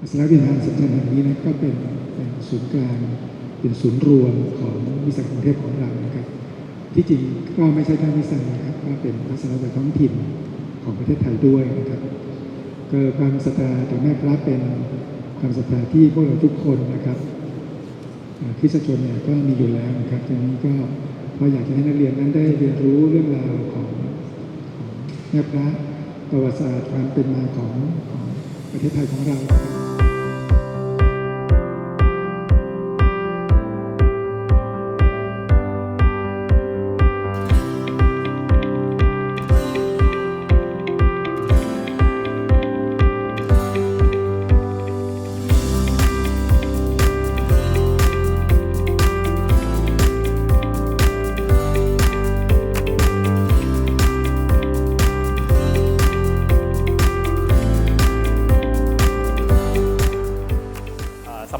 อัศนวิหารสำคัญแห่งนี้นะก็เป็นเป็นศูนย์กลางเป็นศูนย์รวมของวิสาหกรรมกรุงเทพของเรานะครับ ที่จริงก็ไม่ใช่แค่วิสาหกิจนะครับก็เป็นลักษณะแบบท้องถิ่นของประเทศไทยด้วยนะครับก็ความศรัทธาต่อแม่พระเป็นความศรัทธาที่พวกเราทุกคนนะครับอ่าคริสตชนเนี่ยก็มีอยู่แล้วนะครับทีนี้ก็เราอยากจะให้นักเรียนนั้นได้เรียนรู้เรื่องราวของของแม่พระประวัติศาสตร์ความเป็นมาของของ ประเทศไทยของเรา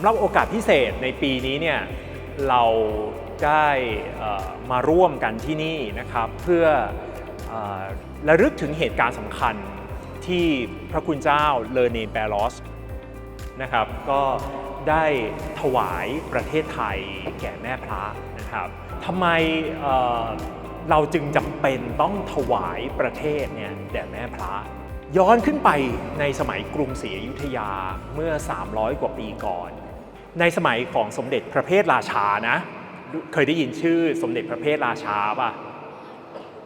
ำหรับโอกาสพิเศษในปีนี้เนี่ยเราได้มาร่วมกันที่นี่นะครับเพื่อเอ่อระลึกถึงเหตุการณ์สำคัญที่พระคุณเจ้าเลเนเปโรสนะครับก็ได้ถวายประเทศไทยแก่แม่พระนะครับทำไมเเราจึงจำเป็นต้องถวายประเทศเนี่ยแด่แม่พระย้อนขึ้นไปในสมัยกรุงศรีอยุธยาเมื่อ 300 กว่าปีก่อน ในสมัยของสมเด็จพระเพทราชานะ เคยได้ยินชื่อสมเด็จพระเพทราชาป่ะ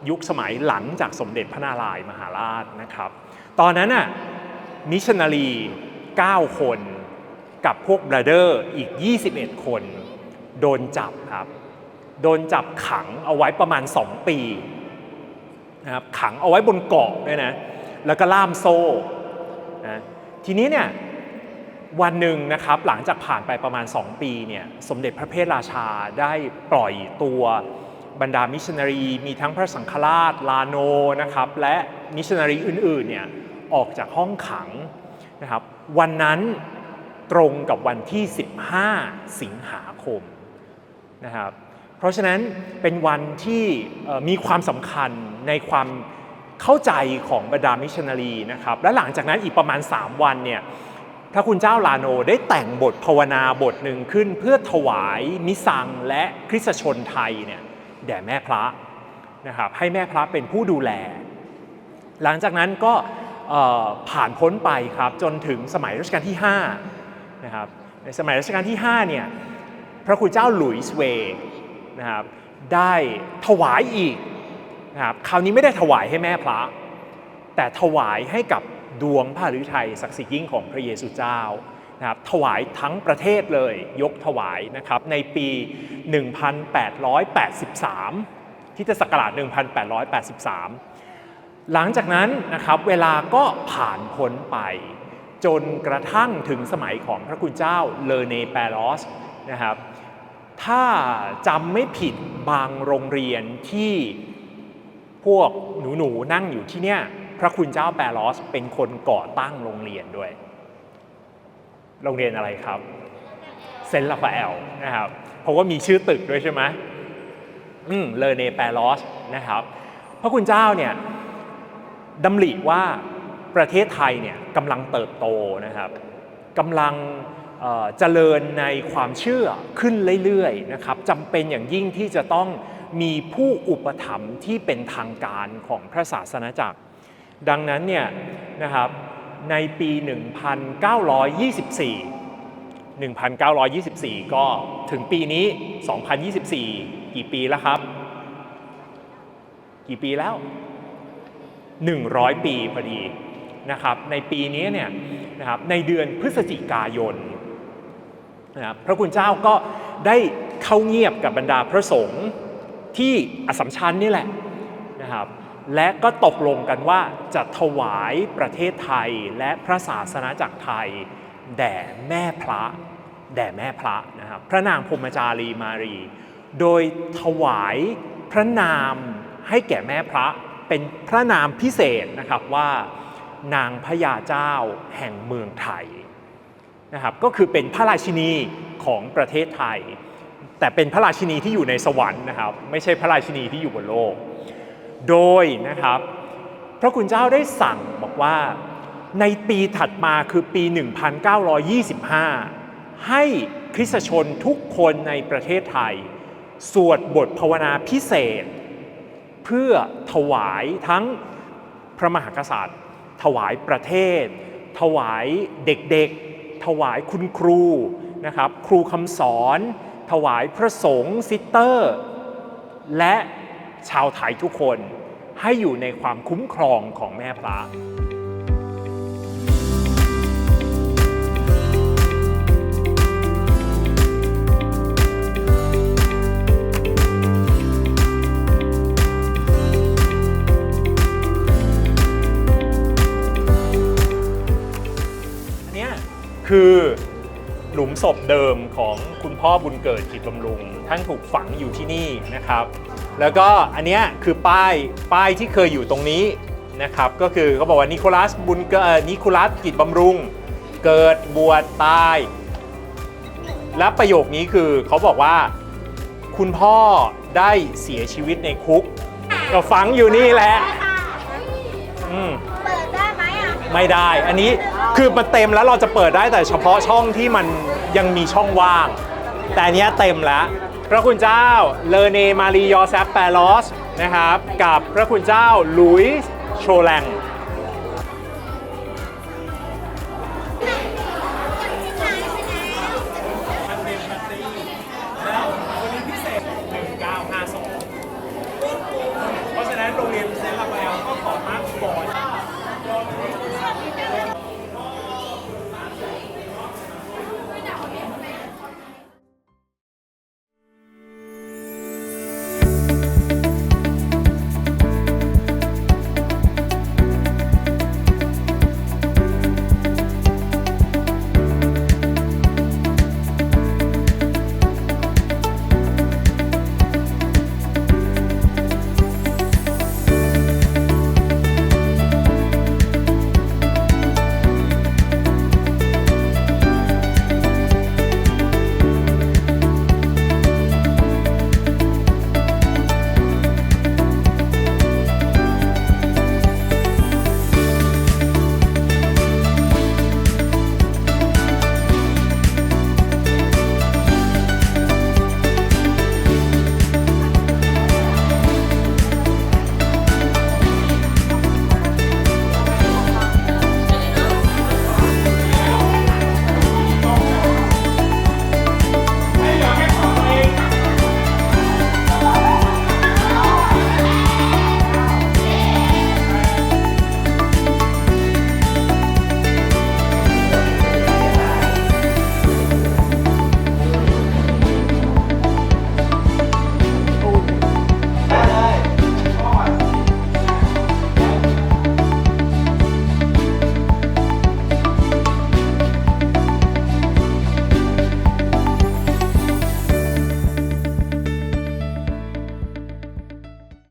ยุคสมัยหลังจากสมเด็จพระนารายมหาราชนะครับ ตอนนั้นน่ะมิชนารี9 คนกับพวกบราเดอร์อีก 21 คน โดนจับครับ โดนจับขังเอาไว้ประมาณ 2 ปีนะครับขังเอาไว้บนเกาะด้วยนะ แล้วก็ล่ามโซ่นะทีนี้เนี่ย วันหนึ่งนะครับหลังจากผ่านไปประมาณ 2 ปีเนี่ยสมเด็จพระเพทราชาได้ปล่อยตัวบรรดามิชชันนารี มีทั้งพระสังฆราชลาโนนะครับและมิชชันนารีอื่นๆเนี่ยออกจากห้องขังนะครับวันนั้นตรงกับวันที่ 15 สิงหาคมนะครับเพราะฉะนั้นเป็นวันที่มีความสำคัญในความเข้าใจของบรรดามิชชันนารีนะครับและหลังจากนั้นอีกประมาณ 3 วันเนี่ย พระคุณเจ้าลาโนได้แต่งบทภาวนาบทหนึ่งขึ้นเพื่อถวายมิสังและคริสตชนไทยเนี่ยแด่แม่พระนะครับให้แม่พระเป็นผู้ดูแล หลังจากนั้นก็ผ่านพ้นไปครับจนถึงสมัยรัชกาลที่5นะครับในสมัยรัชกาลที่5เนี่ยพระคุณเจ้าหลุยส์เวย์นะครับได้ถวายอีกนะครับคราวนี้ไม่ได้ถวายให้แม่พระ แต่ถวายให้กับ ดวงพระฤทัยศักดิ์สิทธิ์ยิ่งของพระเยซูเจ้านะครับถวายทั้งประเทศเลยยกถวายนะครับในปี 1883 ที่จะศักราช 1883 หลังจากนั้นนะครับเวลาก็ผ่านพ้นไป จนกระทั่งถึงสมัยของพระคุณเจ้าเลเนเปโรสนะครับถ้าจำไม่ผิดบางโรงเรียนที่พวกหนูๆนั่งอยู่ที่เนี่ย พระคุณเจ้าแปรลอสเป็นคนก่อตั้งโรงเรียนด้วย โรงเรียนอะไรครับ เซนต์ลาฟาเอลนะครับเพราะว่ามีชื่อตึกด้วยใช่ไหมอืมเลเนแปรลอสนะครับ พระคุณเจ้าเนี่ยดำริว่าประเทศไทยเนี่ยกำลังเติบโตนะครับกำลังเอ่อเจริญในความเชื่อขึ้นเรื่อยๆนะครับจำเป็นอย่างยิ่งที่จะต้องมีผู้อุปถัมภ์ที่เป็นทางการของพระศาสนาจักร ดังนั้นเนี่ยนะครับในปี 1924 1924 ก็ถึงปีนี้ 2024 กี่ปีแล้วครับ กี่ปีแล้ว 100 ปีพอดีนะครับ ในปีนี้เนี่ยนะครับในเดือนพฤศจิกายนนะครับพระคุณเจ้าก็ได้เข้าเงียบกับบรรดาพระสงฆ์ที่อสสัมชัญนี่แหละนะครับ และก็ตกลงกันว่าจะถวายประเทศไทยและพระศาสนาจักรไทย แด่แม่พระแด่แม่พระนะครับพระนางพมจารีมารี โดยถวายพระนามให้แก่แม่พระเป็นพระนามพิเศษนะครับว่านางพญาเจ้าแห่งเมืองไทยนะครับก็คือเป็นพระราชินีของประเทศไทย แต่เป็นพระราชินีที่อยู่ในสวรรค์นะครับไม่ใช่พระราชินีที่อยู่บนโลก โดยนะครับ พระคุณเจ้าได้สั่งบอกว่าในปีถัดมาคือปี 1925 ให้คริสตชนทุกคนในประเทศไทย สวดบทภาวนาพิเศษ เพื่อถวายทั้งพระมหากษัตริย์ ถวายประเทศ ถวายเด็กๆ ถวายคุณครูนะครับ ครูคำสอน ถวายพระสงฆ์ซิสเตอร์ และ ชาวไทยทุกคนให้อยู่ในความคุ้มครองของแม่พระอันนี้คือ หลุมศพเดิมของคุณพ่อบุญเกิดกิจบำรุง ท่านถูกฝังอยู่ที่นี่นะครับ แล้วก็อันเนี้ยคือป้ายป้ายที่เคยอยู่ตรงนี้นะครับ ก็คือเขาบอกว่านิโคลัสบุญเกิดนิโคลัสกิจบำรุง เกิดบวชตาย และประโยคนี้คือเขาบอกว่าคุณพ่อได้เสียชีวิตในคุกก็ฝังอยู่นี่แหละ อืม ไม่ได้ อันนี้คือมันเต็มแล้วเราจะเปิดได้แต่เฉพาะช่องที่มันยังมีช่องว่าง แต่อันเนี้ยเต็มแล้วพระคุณเจ้าเลเนมารียอแซปแปรลอสนะครับกับพระคุณเจ้าลุยส์โชแลง